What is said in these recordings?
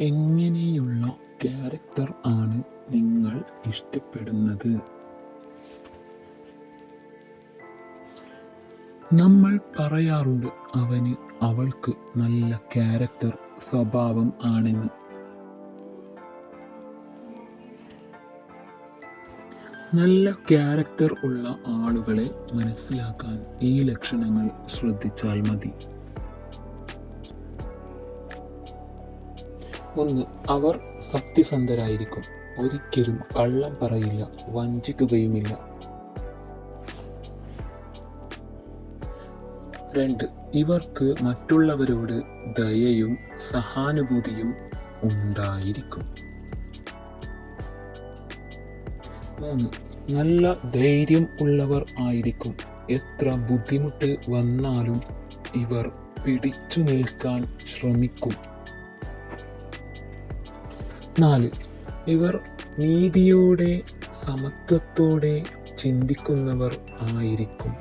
എങ്ങനെയുള്ള ക്യാരക്ടർ ആണ് നിങ്ങൾ ഇഷ്ടപ്പെടുന്നത്? നമ്മൾ പറയാറുണ്ട് അവന് അവൾക്ക് നല്ല ക്യാരക്ടർ സ്വഭാവം ആണെന്ന്. നല്ല ക്യാരക്ടർ ഉള്ള ആളുകളെ മനസ്സിലാക്കാൻ ഈ ലക്ഷണങ്ങൾ ശ്രദ്ധിച്ചാൽ മതി. ഒന്ന് അവർ സത്യസന്ധരായിരിക്കും. ഒരിക്കലും കള്ളം പറയില്ല വഞ്ചിക്കുകയുമില്ല. രണ്ട് ഇവർക്ക് മറ്റുള്ളവരോട് ദയയും സഹാനുഭൂതിയും ഉണ്ടായിരിക്കും. മൂന്ന് നല്ല ധൈര്യം ഉള്ളവർ ആയിരിക്കും. എത്ര ബുദ്ധിമുട്ട് വന്നാലും ഇവർ പിടിച്ചു നിൽക്കാൻ ശ്രമിക്കും. നാല്. ഇവർ നീതിയോടെ സമത്വത്തോടെ ചിന്തിക്കുന്നവർ ആയിരിക്കും.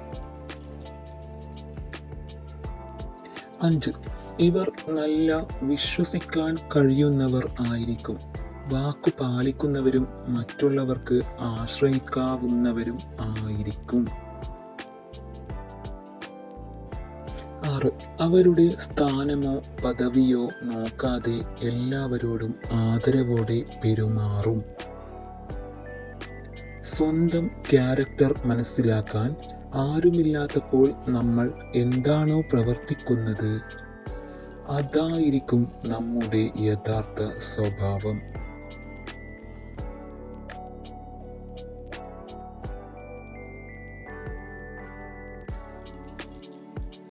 അഞ്ച്. ഇവർ നല്ല വിശ്വസിക്കാൻ കഴിയുന്നവർ ആയിരിക്കും. വാക്കു പാലിക്കുന്നവരും മറ്റുള്ളവർക്ക് ആശ്രയിക്കാവുന്നവരും ആയിരിക്കും. ആറ്. അവരുടെ സ്ഥാനമോ പദവിയോ നോക്കാതെ എല്ലാവരോടും ആദരവോടെ പെരുമാറും. സ്വന്തം ക്യാരക്ടർ മനസ്സിലാക്കാൻ ആരുമില്ലാത്തപ്പോൾ നമ്മൾ എന്താണോ പ്രവർത്തിക്കുന്നത്? അതായിരിക്കും നമ്മുടെ യഥാർത്ഥ സ്വഭാവം.